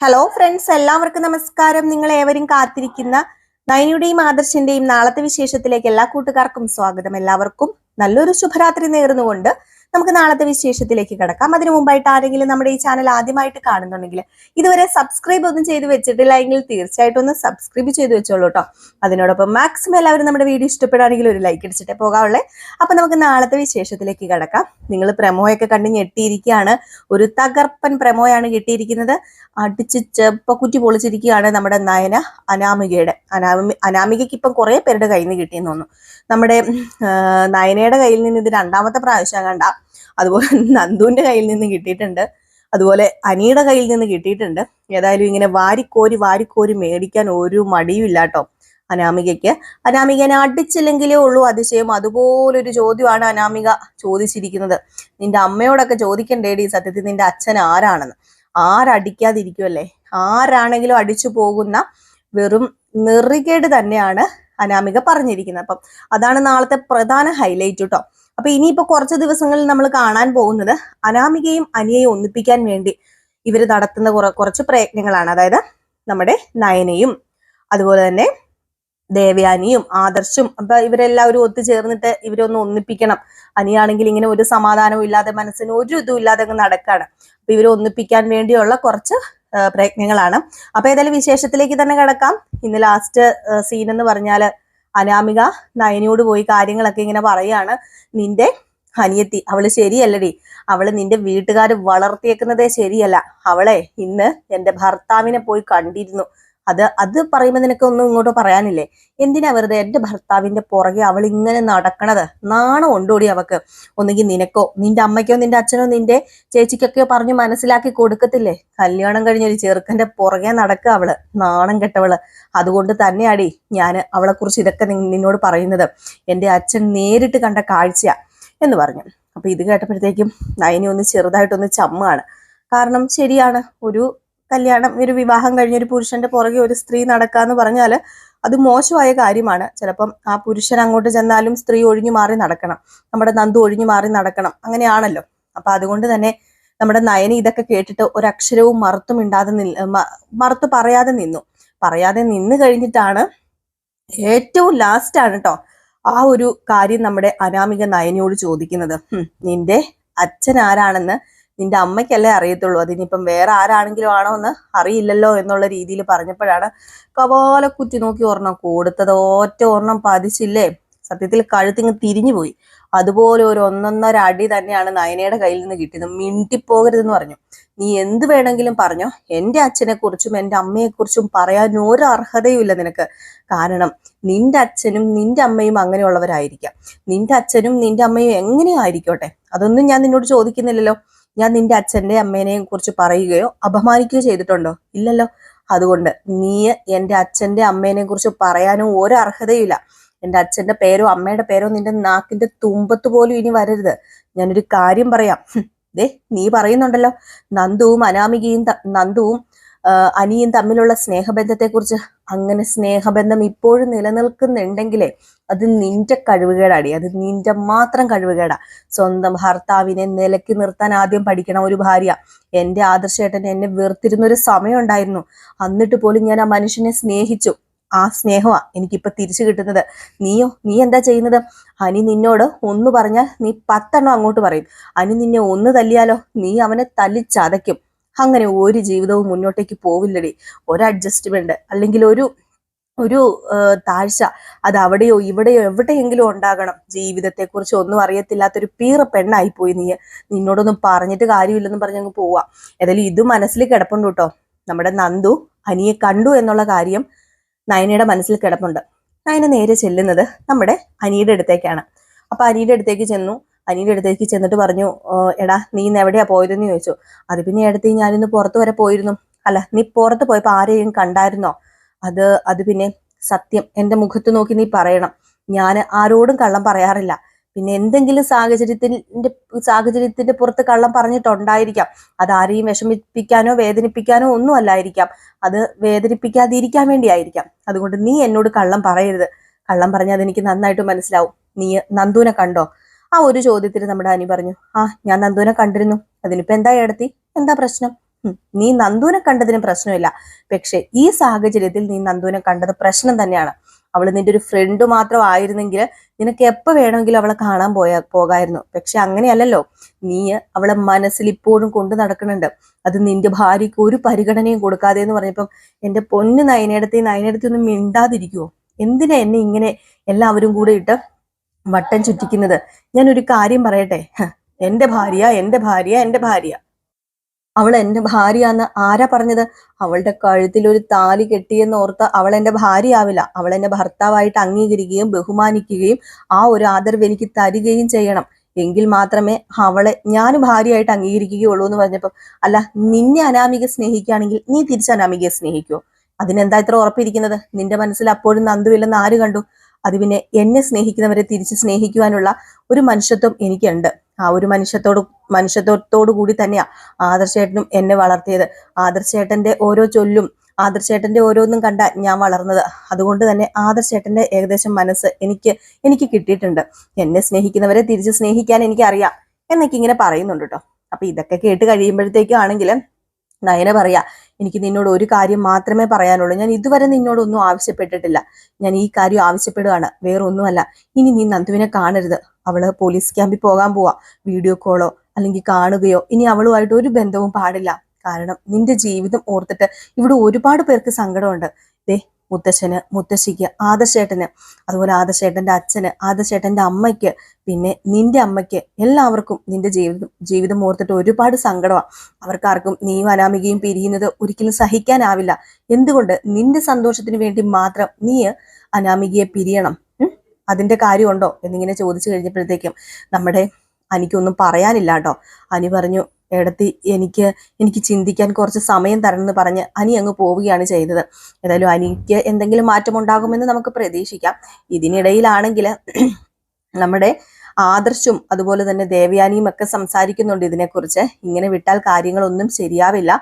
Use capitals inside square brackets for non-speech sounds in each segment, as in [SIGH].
Hello friends എല്ലാവർക്കും നമസ്കാരം. നിങ്ങൾ ഏവരും കാത്തിരിക്കുന്ന നയനയുടെയും ആദർശിന്റെയും നാളത്തെ വിശേഷത്തിലേക്ക് എല്ലാ കൂട്ടുകാർക്കും സ്വാഗതം. എല്ലാവർക്കും നല്ലൊരു ശുഭരാത്രി നേർന്നുകൊണ്ട് നമുക്ക് നാളത്തെ വിശേഷത്തിലേക്ക് കിടക്കാം. അതിനു മുമ്പായിട്ട് ആരെങ്കിലും നമ്മുടെ ഈ ചാനൽ ആദ്യമായിട്ട് കാണുന്നുണ്ടെങ്കിൽ ഇതുവരെ സബ്സ്ക്രൈബ് ഒന്നും ചെയ്ത് വെച്ചിട്ടില്ല എങ്കിൽ തീർച്ചയായിട്ടും ഒന്ന് സബ്സ്ക്രൈബ് ചെയ്ത് വെച്ചോളൂ കേട്ടോ. അതിനോടൊപ്പം മാക്സിമം എല്ലാവരും നമ്മുടെ വീഡിയോ ഇഷ്ടപ്പെടുകയാണെങ്കിൽ ഒരു ലൈക്ക് അടിച്ചിട്ടേ പോകാവുള്ളേ. അപ്പൊ നമുക്ക് നാളത്തെ വിശേഷത്തിലേക്ക് കിടക്കാം. നിങ്ങൾ പ്രമോയൊക്കെ കണ്ട് ഞെട്ടിയിരിക്കുകയാണ്. ഒരു തകർപ്പൻ പ്രമോയാണ് കിട്ടിയിരിക്കുന്നത്. അടിച്ച് ചെപ്പക്കുറ്റി പൊളിച്ചിരിക്കുകയാണ് നമ്മുടെ നയന അനാമികയുടെ. അനാമി അനാമികയ്ക്ക് ഇപ്പം കുറേ പേരുടെ കയ്യിൽ നിന്ന് കിട്ടിയെന്ന് തോന്നുന്നു. നമ്മുടെ നയനയുടെ കയ്യിൽ നിന്ന് ഇത് രണ്ടാമത്തെ പ്രാവശ്യം കണ്ട അതുപോലെ [LAUGHS] നന്ദുവിന്റെ കയ്യിൽ നിന്ന് കിട്ടിയിട്ടുണ്ട്. അതുപോലെ അനിയുടെ കയ്യിൽ നിന്ന് കിട്ടിയിട്ടുണ്ട്. ഏതായാലും ഇങ്ങനെ വാരിക്കോരി വാരിക്കോരി മേടിക്കാൻ ഒരു മടിയും ഇല്ല കേട്ടോ അനാമികയ്ക്ക്. അനാമികനെ അടിച്ചില്ലെങ്കിലേ ഉള്ളൂ അതിശയം. അതുപോലൊരു ചോദ്യമാണ് അനാമിക ചോദിച്ചിരിക്കുന്നത്. നിന്റെ അമ്മയോടൊക്കെ ചോദിക്കണ്ടേടി സത്യത്തിൽ നിന്റെ അച്ഛൻ ആരാണെന്ന്. ആരടിക്കാതിരിക്കുമല്ലേ ആരാണെങ്കിലും അടിച്ചു പോകുന്ന വെറും നെറികേട് തന്നെയാണ് അനാമിക പറഞ്ഞിരിക്കുന്നത്. അപ്പം അതാണ് നാളത്തെ പ്രധാന ഹൈലൈറ്റ് കേട്ടോ അപ്പൊ ഇനിയിപ്പോ കുറച്ച് ദിവസങ്ങളിൽ നമ്മൾ കാണാൻ പോകുന്നത് അനാമികയും അനിയയും ഒന്നിപ്പിക്കാൻ വേണ്ടി ഇവർ നടത്തുന്ന കുറച്ച് പ്രയത്നങ്ങളാണ്. അതായത് നമ്മുടെ നയനയും അതുപോലെ തന്നെ ദേവയാനിയും ആദർശും അപ്പൊ ഇവരെല്ലാവരും ഒത്തുചേർന്നിട്ട് ഇവരൊന്ന് ഒന്നിപ്പിക്കണം. അനിയാണെങ്കിൽ ഇങ്ങനെ ഒരു സമാധാനവും ഇല്ലാതെ മനസ്സിന് ഒരു ഇതും ഇല്ലാതെ അങ്ങ് നടക്കാണ്. അപ്പൊ ഇവരെ ഒന്നിപ്പിക്കാൻ വേണ്ടിയുള്ള കുറച്ച് പ്രയത്നങ്ങളാണ്. അപ്പൊ ഏതായാലും വിശേഷത്തിലേക്ക് തന്നെ കിടക്കാം. ഇന്ന് ലാസ്റ്റ് സീൻ എന്ന് പറഞ്ഞാൽ അനാമിക നയനയോട് പോയി കാര്യങ്ങളൊക്കെ ഇങ്ങനെ പറയാണ്. നിന്റെ അനിയത്തി അവൾ ശരിയല്ലടി. അവൾ നിന്റെ വീട്ടുകാർ വളർത്തിയേക്കുന്നതേ ശരിയല്ല. അവളെ ഇന്ന് എന്റെ ഭർത്താവിനെ പോയി കണ്ടിരുന്നു. അത് അത് പറയുമ്പോൾ നിനക്കൊന്നും ഇങ്ങോട്ട് പറയാനില്ലേ? എന്തിനാ വെറുതെ എന്റെ ഭർത്താവിന്റെ പുറകെ അവൾ ഇങ്ങനെ നടക്കണത്? നാണം ഉണ്ടോടി അവക്ക്? ഒന്നുകിൽ നിനക്കോ നിന്റെ അമ്മയ്ക്കോ നിന്റെ അച്ഛനോ നിന്റെ ചേച്ചിക്കൊക്കെയോ പറഞ്ഞു മനസ്സിലാക്കി കൊടുക്കത്തില്ലേ? കല്യാണം കഴിഞ്ഞ ഒരു ചെറുക്കന്റെ പുറകെ നടക്കുക അവൾ. നാണം കെട്ടവൾ. അതുകൊണ്ട് തന്നെയാടി ഞാൻ അവളെക്കുറിച്ച് ഇതൊക്കെ നിന്നോട് പറയുന്നത്. എന്റെ അച്ഛൻ നേരിട്ട് കണ്ട കാഴ്ചയാ എന്ന് പറഞ്ഞു. അപ്പൊ ഇത് കേട്ടപ്പോഴത്തേക്കും നയനി ഒന്ന് ചെറുതായിട്ടൊന്ന് ചമ്മാണ്. കാരണം ശരിയാണ് ഒരു കല്യാണം ഒരു വിവാഹം കഴിഞ്ഞ ഒരു പുരുഷന്റെ പുറകെ ഒരു സ്ത്രീ നടക്കാന്ന് പറഞ്ഞാൽ അത് മോശമായ കാര്യമാണ്. ചിലപ്പം ആ പുരുഷൻ അങ്ങോട്ട് ചെന്നാലും സ്ത്രീ ഒഴിഞ്ഞു മാറി നടക്കണം. നമ്മുടെ നന്ദു ഒഴിഞ്ഞു മാറി നടക്കണം. അങ്ങനെയാണല്ലോ. അപ്പൊ അതുകൊണ്ട് തന്നെ നമ്മുടെ നയനി ഇതൊക്കെ കേട്ടിട്ട് ഒരക്ഷരവും മറുത്തും ഇണ്ടാതെ നിൽ- മറുത്ത് പറയാതെ നിന്നു. പറയാതെ നിന്ന് കഴിഞ്ഞിട്ടാണ് ഏറ്റവും ലാസ്റ്റ് ആണ് കേട്ടോ ആ ഒരു കാര്യം നമ്മുടെ അനാമിക നയനിയോട് ചോദിക്കുന്നത്. നിന്റെ അച്ഛൻ ആരാണെന്ന് നിന്റെ അമ്മയ്ക്കല്ലേ അറിയത്തുള്ളൂ. അതിനിപ്പം വേറെ ആരാണെങ്കിലും ആണോ എന്ന് അറിയില്ലല്ലോ എന്നുള്ള രീതിയിൽ പറഞ്ഞപ്പോഴാണ് കവാലക്കുറ്റി നോക്കി ഒരെണ്ണം കൊടുത്തത്. ഒറ്റ ഒരെണ്ണം പതിച്ചില്ലേ? സത്യത്തിൽ കഴുത്തിങ്ങ് തിരിഞ്ഞു പോയി. അതുപോലെ ഒരു ഒന്നൊന്നര അടി തന്നെയാണ് നയനയുടെ കയ്യിൽ നിന്ന് കിട്ടിയത്. മിണ്ടിപ്പോകരുതെന്ന് പറഞ്ഞു. നീ എന്ത് വേണമെങ്കിലും പറഞ്ഞോ. എന്റെ അച്ഛനെക്കുറിച്ചും എന്റെ അമ്മയെക്കുറിച്ചും പറയാൻ ഒരു അർഹതയുമില്ല നിനക്ക്. കാരണം നിന്റെ അച്ഛനും നിന്റെ അമ്മയും അങ്ങനെയുള്ളവരായിരിക്കാം. നിന്റെ അച്ഛനും നിന്റെ അമ്മയും എങ്ങനെയായിരിക്കോട്ടെ? അതൊന്നും ഞാൻ നിന്നോട് ചോദിക്കുന്നില്ലല്ലോ. ഞാൻ നിന്റെ അച്ഛന്റെ അമ്മേനെയും കുറിച്ച് പറയുകയോ അപമാനിക്കുകയോ ചെയ്തിട്ടുണ്ടോ? ഇല്ലല്ലോ. അതുകൊണ്ട് നീ എന്റെ അച്ഛന്റെ അമ്മേനെ കുറിച്ച് പറയാനും ഒരു അർഹതയില്ല എന്റെ അച്ഛന്റെ പേരോ അമ്മയുടെ പേരോ നിന്റെ നാക്കിന്റെ തുമ്പത്ത് പോലും ഇനി വരരുത്. ഞാനൊരു കാര്യം പറയാം. ദേ നീ പറയുന്നുണ്ടല്ലോ. നന്ദുവും അനാമികയും നന്ദുവും അനിയും തമ്മിലുള്ള സ്നേഹബന്ധത്തെക്കുറിച്ച് അങ്ങനെ സ്നേഹബന്ധം ഇപ്പോഴും നിലനിൽക്കുന്നുണ്ടെങ്കിലേ അത് നിന്റെ കഴിവുകേടാടി. അത് നിന്റെ മാത്രം കഴിവുകേടാ. സ്വന്തം ഭർത്താവിനെ നിലക്കി നിർത്താൻ ആദ്യം പഠിക്കണം ഒരു ഭാര്യ. എന്റെ ആദർശേട്ടൻ എന്നെ വെറുത്തിരുന്ന ഒരു സമയം ഉണ്ടായിരുന്നു എന്നിട്ട് പോലും ഞാൻ ആ മനുഷ്യനെ സ്നേഹിച്ചു. ആ സ്നേഹമാ എനിക്കിപ്പോ തിരിച്ചു കിട്ടുന്നത്. നീയോ നീ എന്താ ചെയ്യുന്നത്? അനി നിന്നോട് ഒന്ന് പറഞ്ഞാൽ നീ പത്തെണ്ണം അങ്ങോട്ട് പറയും. അനി നിന്നെ ഒന്ന് തല്ലിയാലോ? നീ അവനെ തല്ലി ചതയ്ക്കും അങ്ങനെ ഒരു ജീവിതവും മുന്നോട്ടേക്ക് പോവില്ലടി. ഒരു അഡ്ജസ്റ്റ്മെന്റ് അല്ലെങ്കിൽ ഒരു ഒരു താഴ്ച അത് അവിടെയോ ഇവിടെയോ എവിടെയെങ്കിലും ഉണ്ടാകണം. ജീവിതത്തെക്കുറിച്ച് ഒന്നും അറിയത്തില്ലാത്തൊരു പീറ പെണ്ണായി പോയി നീ. നിന്നോടൊന്നും പറഞ്ഞിട്ട് കാര്യമില്ലെന്ന് പറഞ്ഞങ്ങ് പോവാ. ഏതായാലും ഇത് മനസ്സിൽ കിടപ്പുണ്ട് കേട്ടോ നമ്മുടെ നന്ദു അനിയെ കണ്ടു എന്നുള്ള കാര്യം നയനയുടെ മനസ്സിൽ കിടപ്പുണ്ട്. നയന നേരെ ചെല്ലുന്നത് നമ്മുടെ അനിയുടെ അടുത്തേക്കാണ്. അപ്പൊ അനിയുടെ അടുത്തേക്ക് ചെന്നു. അനിയുടെ അടുത്തേക്ക് ചെന്നിട്ട് പറഞ്ഞു എടാ നീ ഇന്ന് എവിടെയാ പോയതെന്ന് ചോദിച്ചു. അത് പിന്നെ അടുത്ത് ഞാനിന്ന് പുറത്ത് വരെ പോയിരുന്നു. അല്ല നീ പുറത്ത് പോയപ്പോൾ ആരെയും കണ്ടായിരുന്നോ? അത് അത് പിന്നെ സത്യം. എന്റെ മുഖത്ത് നോക്കി നീ പറയണം. ഞാൻ ആരോടും കള്ളം പറയാറില്ല. പിന്നെ എന്തെങ്കിലും സാഹചര്യത്തിന്റെ സാഹചര്യത്തിന്റെ പുറത്ത് കള്ളം പറഞ്ഞിട്ടുണ്ടായിരിക്കാം. അത് ആരെയും വിഷമിപ്പിക്കാനോ വേദനിപ്പിക്കാനോ ഒന്നും അല്ലായിരിക്കാം. അത് വേദനിപ്പിക്കാതിരിക്കാൻ വേണ്ടിയായിരിക്കാം. അതുകൊണ്ട് നീ എന്നോട് കള്ളം പറയരുത്. കള്ളം പറഞ്ഞാൽ അതെനിക്ക് നന്നായിട്ട് മനസ്സിലാവും. നീ നന്ദുവിനെ കണ്ടോ? ആ ഒരു ചോദ്യത്തിന് നമ്മുടെ അനി പറഞ്ഞു ആ ഞാൻ നന്ദുവിനെ കണ്ടിരുന്നു. അതിനിപ്പോ എന്താ എടുത്തി എന്താ പ്രശ്നം? നീ നന്ദുവിനെ കണ്ടതിന് പ്രശ്നമില്ല. പക്ഷെ ഈ സാഹചര്യത്തിൽ നീ നന്ദുവിനെ കണ്ടത് പ്രശ്നം തന്നെയാണ്. അവൾ നിന്റെ ഒരു ഫ്രണ്ട് മാത്രം ആയിരുന്നെങ്കിൽ നിനക്ക് എപ്പോ വേണമെങ്കിലും അവളെ കാണാൻ പോയാ പോകായിരുന്നു. പക്ഷെ അങ്ങനെയല്ലല്ലോ. നീ അവളെ മനസ്സിൽ ഇപ്പോഴും കൊണ്ടു നടക്കുന്നുണ്ട്. അത് നിന്റെ ഭാര്യയ്ക്ക് ഒരു പരിഗണനയും കൊടുക്കാതെ എന്ന് പറഞ്ഞപ്പം എന്റെ പൊന്ന് നയനയിടത്തെ നയനയിടത്തെ ഒന്നും മിണ്ടാതിരിക്കുവോ? എന്തിനാ എന്നെ ഇങ്ങനെ എല്ലാവരും കൂടെ ഇട്ട് വട്ടം ചുറ്റിക്കുന്നത്. ഞാൻ ഒരു കാര്യം പറയട്ടെ? എന്റെ ഭാര്യ എന്റെ ഭാര്യ എന്റെ ഭാര്യ. അവൾ എന്റെ ഭാര്യ എന്ന് ആരാ പറഞ്ഞത്? അവളുടെ കഴുത്തിൽ ഒരു താലി കെട്ടിയെന്ന് ഓർത്ത് അവൾ എന്റെ ഭാര്യയാവില്ല. അവൾ എന്നെ ഭർത്താവായിട്ട് അംഗീകരിക്കുകയും ബഹുമാനിക്കുകയും ആ ഒരു ആദരവ് എനിക്ക് തരികയും ചെയ്യണം. എങ്കിൽ മാത്രമേ അവളെ ഞാൻ ഭാര്യയായിട്ട് അംഗീകരിക്കുകയുള്ളൂ എന്ന് പറഞ്ഞപ്പോൾ അല്ല നിന്നെ അനാമിക സ്നേഹിക്കുകയാണെങ്കിൽ നീ തിരിച്ച് അനാമികയെ സ്നേഹിക്കുമോ അതിനെന്താ ഇത്ര ഉറപ്പിരിക്കുന്നത്? നിന്റെ മനസ്സിൽ അപ്പോഴും നന്ദുവില്ലെന്ന് ആര് കണ്ടു? അത് പിന്നെ എന്നെ സ്നേഹിക്കുന്നവരെ തിരിച്ച് സ്നേഹിക്കുവാനുള്ള ഒരു മനുഷ്യത്വം എനിക്കുണ്ട്. ആ ഒരു മനുഷ്യത്തോട് മനുഷ്യത്വത്തോടു കൂടി തന്നെയാ ആദർശേട്ടനും എന്നെ വളർത്തിയത്. ആദർശേട്ടന്റെ ഓരോ ചൊല്ലും ആദർശേട്ടന്റെ ഓരോന്നും കണ്ട ഞാൻ വളർന്നത്. അതുകൊണ്ട് തന്നെ ആദർശേട്ടന്റെ ഏകദേശം മനസ്സ് എനിക്ക് എനിക്ക് കിട്ടിയിട്ടുണ്ട്. എന്നെ സ്നേഹിക്കുന്നവരെ തിരിച്ച് സ്നേഹിക്കാൻ എനിക്കറിയാം എന്നൊക്കെ ഇങ്ങനെ പറയുന്നുണ്ട് കേട്ടോ. അപ്പൊ ഇതൊക്കെ കേട്ട് കഴിയുമ്പോഴത്തേക്കും ആണെങ്കിൽ നയന പറയാ എനിക്ക് നിന്നോട് ഒരു കാര്യം മാത്രമേ പറയാനുള്ളൂ. ഞാൻ ഇതുവരെ നിന്നോടൊന്നും ആവശ്യപ്പെട്ടിട്ടില്ല. ഞാൻ ഈ കാര്യം ആവശ്യപ്പെടുകയാണ്. വേറെ ഒന്നുമല്ല ഇനി നീ നന്ദുവിനെ കാണരുത്. അവൾ പോലീസ് ക്യാമ്പിൽ പോകാൻ പോവാ. വീഡിയോ കോളോ അല്ലെങ്കിൽ കാണുകയോ ഇനി അവളുമായിട്ട് ഒരു ബന്ധവും പാടില്ല. കാരണം നിന്റെ ജീവിതം ഓർത്തിട്ട് ഇവിടെ ഒരുപാട് പേർക്ക് സങ്കടമുണ്ട്. ദേ മുത്തശ്ശന് മുത്തശ്ശിക്ക് ആദശേട്ടന് അതുപോലെ ആദശേട്ടന്റെ അച്ഛന് ആദശേട്ടന്റെ അമ്മയ്ക്ക് പിന്നെ നിന്റെ അമ്മയ്ക്ക് എല്ലാവർക്കും നിന്റെ ജീവിതം ജീവിതം ഓർത്തിട്ട് ഒരുപാട് സങ്കടമാണ് അവർക്കാർക്കും നീയും അനാമികയും പിരിയുന്നത് ഒരിക്കലും സഹിക്കാനാവില്ല. എന്തുകൊണ്ട്? നിന്റെ സന്തോഷത്തിന് വേണ്ടി മാത്രം നീ അനാമികയെ പിരിയണം. അതിന്റെ കാര്യമുണ്ടോ? എന്നിങ്ങനെ ചോദിച്ചു കഴിഞ്ഞപ്പോഴത്തേക്കും നമ്മുടെ അനിക്കൊന്നും പറയാനില്ല കേട്ടോ. അനി പറഞ്ഞു എടത്തി എനിക്ക് എനിക്ക് ചിന്തിക്കാൻ കുറച്ച് സമയം തരണം എന്ന് പറഞ്ഞ് അനി അങ്ങ് പോവുകയാണ് ചെയ്തത്. ഏതായാലും അനിക്ക് എന്തെങ്കിലും മാറ്റം ഉണ്ടാകുമെന്ന് നമുക്ക് പ്രതീക്ഷിക്കാം. ഇതിനിടയിലാണെങ്കിൽ നമ്മുടെ ആദർശും അതുപോലെ തന്നെ ദേവയാനിയും ഒക്കെ സംസാരിക്കുന്നുണ്ട് ഇതിനെക്കുറിച്ച്. ഇങ്ങനെ വിട്ടാൽ കാര്യങ്ങളൊന്നും ശരിയാവില്ല.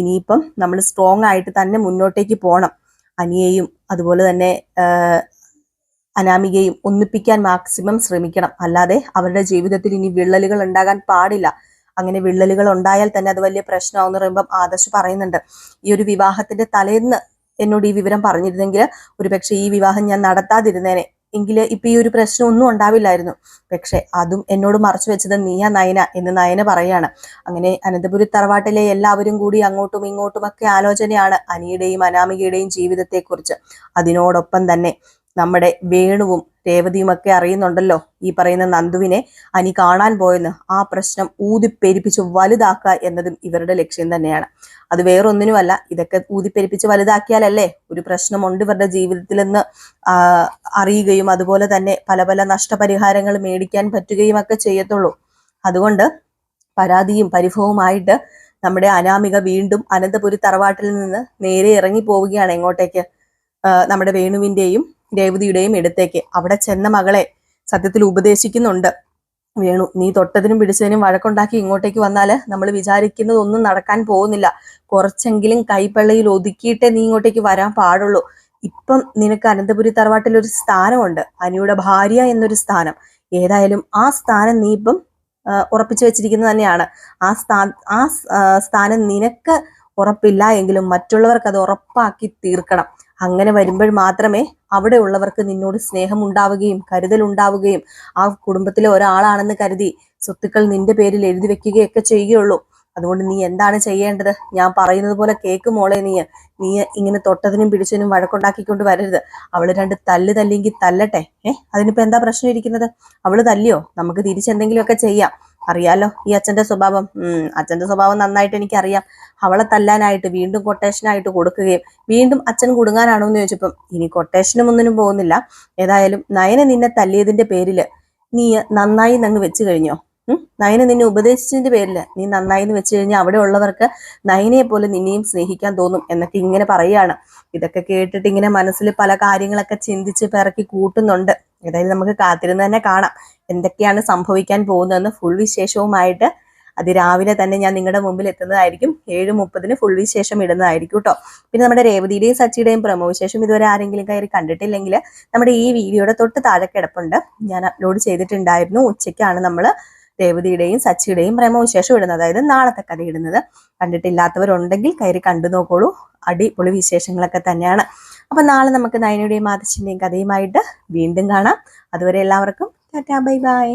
ഇനിയിപ്പം നമ്മൾ സ്ട്രോങ് ആയിട്ട് തന്നെ മുന്നോട്ടേക്ക് പോകണം അനിയെയും അതുപോലെ തന്നെ അനാമികയും ഒന്നിപ്പിക്കാൻ മാക്സിമം ശ്രമിക്കണം. അല്ലാതെ അവരുടെ ജീവിതത്തിൽ ഇനി വിള്ളലുകൾ ഉണ്ടാകാൻ പാടില്ല. അങ്ങനെ വിള്ളലുകൾ ഉണ്ടായാൽ തന്നെ അത് വലിയ പ്രശ്നമാവെന്ന് പറയുമ്പം ആദർശ് പറയുന്നുണ്ട്. ഈ ഒരു വിവാഹത്തിന്റെ തലേന്ന് എന്നോട് ഈ വിവരം പറഞ്ഞിരുന്നെങ്കിൽ ഒരുപക്ഷെ ഈ വിവാഹം ഞാൻ നടത്താതിരുന്നേനെ. എങ്കിൽ ഇപ്പൊ ഈ ഒരു പ്രശ്നം ഒന്നും ഉണ്ടാവില്ലായിരുന്നു. പക്ഷെ അതും എന്നോട് മറച്ചു വെച്ചത് നീയാ നയന എന്ന് നയന പറയാണ്. അങ്ങനെ അനന്തപുരി തറവാട്ടിലെ എല്ലാവരും കൂടി അങ്ങോട്ടും ഇങ്ങോട്ടും ഒക്കെ ആലോചനയാണ് അനിയുടെയും അനാമികയുടെയും ജീവിതത്തെക്കുറിച്ച്. അതിനോടൊപ്പം തന്നെ നമ്മുടെ വേണുവും രേവതിയും ഒക്കെ അറിയുന്നുണ്ടല്ലോ ഈ പറയുന്ന നന്ദുവിനെ. അനി കാണാൻ പോയെന്ന് ആ പ്രശ്നം ഊതിപ്പെരിപ്പിച്ച് വലുതാക്കുക എന്നതും ഇവരുടെ ലക്ഷ്യം തന്നെയാണ്. അത് വേറൊന്നിനുമല്ല ഇതൊക്കെ ഊതിപ്പെരിപ്പിച്ച് വലുതാക്കിയാലല്ലേ ഒരു പ്രശ്നമുണ്ട് ഇവരുടെ ജീവിതത്തിലെന്ന് അറിയുകയും അതുപോലെ തന്നെ പല പല നഷ്ടപരിഹാരങ്ങൾ മേടിക്കാൻ പറ്റുകയും ഒക്കെ ചെയ്യത്തുള്ളൂ. അതുകൊണ്ട് പരാതിയും പരിഭവവുമായിട്ട് നമ്മുടെ അനാമിക വീണ്ടും അനന്തപുരി തറവാട്ടിൽ നിന്ന് നേരെ ഇറങ്ങി പോവുകയാണ് എങ്ങോട്ടേക്ക് നമ്മുടെ വേണുവിന്റെയും രേവതിയുടെയും ഇടത്തേക്ക്. അവിടെ ചെന്ന മകളെ സത്യത്തിൽ ഉപദേശിക്കുന്നുണ്ട്. വേണു നീ തൊട്ടതിനും പിടിച്ചതിനും വഴക്കുണ്ടാക്കി ഇങ്ങോട്ടേക്ക് വന്നാൽ നമ്മൾ വിചാരിക്കുന്നതൊന്നും നടക്കാൻ പോകുന്നില്ല. കുറച്ചെങ്കിലും കൈപ്പള്ളയിൽ ഒതുക്കിയിട്ടേ നീ ഇങ്ങോട്ടേക്ക് വരാൻ പാടുള്ളൂ. ഇപ്പം നിനക്ക് അനന്തപുരി തറവാട്ടിൽ ഒരു സ്ഥാനമുണ്ട്. അനിയുടെ ഭാര്യ എന്നൊരു സ്ഥാനം. ഏതായാലും ആ സ്ഥാനം നീ ഇപ്പം ഉറപ്പിച്ചു വെച്ചിരിക്കുന്നത് തന്നെയാണ്. ആ സ്ഥാ ആ, സ്ഥാനം നിനക്ക് ഉറപ്പില്ല എങ്കിലും മറ്റുള്ളവർക്ക് അത് ഉറപ്പാക്കി തീർക്കണം. അങ്ങനെ വരുമ്പോൾ മാത്രമേ അവിടെ ഉള്ളവർക്ക് നിന്നോട് സ്നേഹം ഉണ്ടാവുകയും കരുതൽ ഉണ്ടാവുകയും ആ കുടുംബത്തിലെ ഒരാളാണെന്ന് കരുതി സ്വത്തുക്കൾ നിന്റെ പേരിൽ എഴുതി വെക്കുകയൊക്കെ ചെയ്യുകയുള്ളൂ. അതുകൊണ്ട് നീ എന്താണ് ചെയ്യേണ്ടത്? ഞാൻ പറയുന്നത് പോലെ കേക്ക് മോളെ നീ നീ ഇങ്ങനെ തൊട്ടതിനും പിടിച്ചതിനും വഴക്കുണ്ടാക്കിക്കൊണ്ട് വരരുത്. അവൾ രണ്ട് തല്ല് തല്ലിയെങ്കിൽ തല്ലട്ടെ. ഏഹ് അതിനിപ്പോ എന്താ പ്രശ്നം ഇരിക്കുന്നത്? അവൾ തല്ലിയോ? നമുക്ക് തിരിച്ചെന്തെങ്കിലുമൊക്കെ ചെയ്യാം. അറിയാലോ ഈ അച്ഛന്റെ സ്വഭാവം. ഉം അച്ഛന്റെ സ്വഭാവം നന്നായിട്ട് എനിക്കറിയാം. അവളെ തല്ലാനായിട്ട് വീണ്ടും കൊട്ടേഷനായിട്ട് കൊടുക്കുകയും വീണ്ടും അച്ഛൻ കുടുങ്ങാനാണോ എന്ന് ചോദിച്ചപ്പം ഇനി കൊട്ടേഷനും ഒന്നിനും പോകുന്നില്ല. ഏതായാലും നയന നിന്നെ തല്ലിയതിന്റെ പേരിൽ നീ നന്നായി നങ്ങ് വെച്ചു കഴിഞ്ഞോ? നയന നിന്നെ ഉപദേശിച്ചതിന്റെ പേരിൽ നീ നന്നായി എന്ന് വെച്ച് കഴിഞ്ഞാൽ അവിടെ ഉള്ളവർക്ക് നയനയെ പോലെ നിന്നെയും സ്നേഹിക്കാൻ തോന്നും എന്നൊക്കെ ഇങ്ങനെ പറയാണ് ഇതൊക്കെ കേട്ടിട്ട് ഇങ്ങനെ മനസ്സിൽ പല കാര്യങ്ങളൊക്കെ ചിന്തിച്ച് പിറക്കി കൂട്ടുന്നുണ്ട്. ഏതായാലും നമുക്ക് കാത്തിരുന്ന് തന്നെ കാണാം. എന്തൊക്കെയാണ് സംഭവിക്കാൻ പോകുന്നതെന്ന് ഫുൾ വിശേഷവുമായിട്ട് അതിരാവിലെ തന്നെ ഞാൻ നിങ്ങളുടെ മുമ്പിൽ എത്തുന്നതായിരിക്കും. ഏഴ് മുപ്പതിന് ഫുൾ വിശേഷം ഇടുന്നതായിരിക്കും കേട്ടോ പിന്നെ നമ്മുടെ രേവതിയുടെയും സച്ചിയുടെയും പ്രമോ വിശേഷം ഇതുവരെ ആരെങ്കിലും കയറി കണ്ടിട്ടില്ലെങ്കിൽ നമ്മുടെ ഈ വീഡിയോയുടെ തൊട്ട് താഴെ കിടപ്പുണ്ട്. ഞാൻ അപ്ലോഡ് ചെയ്തിട്ടുണ്ടായിരുന്നു. ഉച്ചയ്ക്കാണ് നമ്മൾ രേവതിയുടെയും സച്ചിയുടെയും പ്രേമവിശേഷം ഇടുന്നത്. അതായത് നാളത്തെ കഥ ഇടുന്നത്. കണ്ടിട്ടില്ലാത്തവരുണ്ടെങ്കിൽ കയറി കണ്ടു നോക്കോളൂ. അടിപൊളി വിശേഷങ്ങളൊക്കെ തന്നെയാണ്. അപ്പൊ നാളെ നമുക്ക് നയനയുടെയും ആദർശിന്റെയും കഥയുമായിട്ട് വീണ്ടും കാണാം. അതുവരെ എല്ലാവർക്കും ടാറ്റാ ബൈ ബൈ.